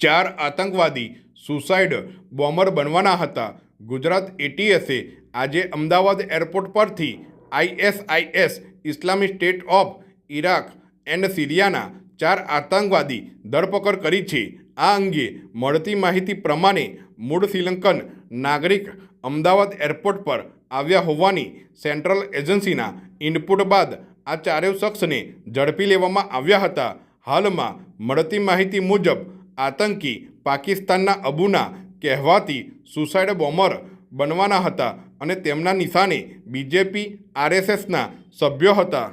ચાર આતંકવાદી suicide bomber બનવાના હતા. ગુજરાત એટીએસે આજે અમદાવાદ એરપોર્ટ પરથી ISIS Islamic state of Iraq and સિરિયાના ચાર આતંકવાદી ધરપકડ કરી છે. આ અંગે મળતી માહિતી પ્રમાણે મૂળ શ્રીલંકન નાગરિક અમદાવાદ એરપોર્ટ પર આવ્યા હોવાની સેન્ટ્રલ એજન્સીના ઇનપુટ બાદ આ ચારેય શખ્સને ઝડપી લેવામાં આવ્યા હતા. હાલમાં મળતી માહિતી મુજબ આતંકી પાકિસ્તાનના અબુના કહેવાતી સુસાઇડ બોમ્બર બનવાના હતા અને તેમના નિશાને બીજેપી, આરએસએસના સભ્યો હતા.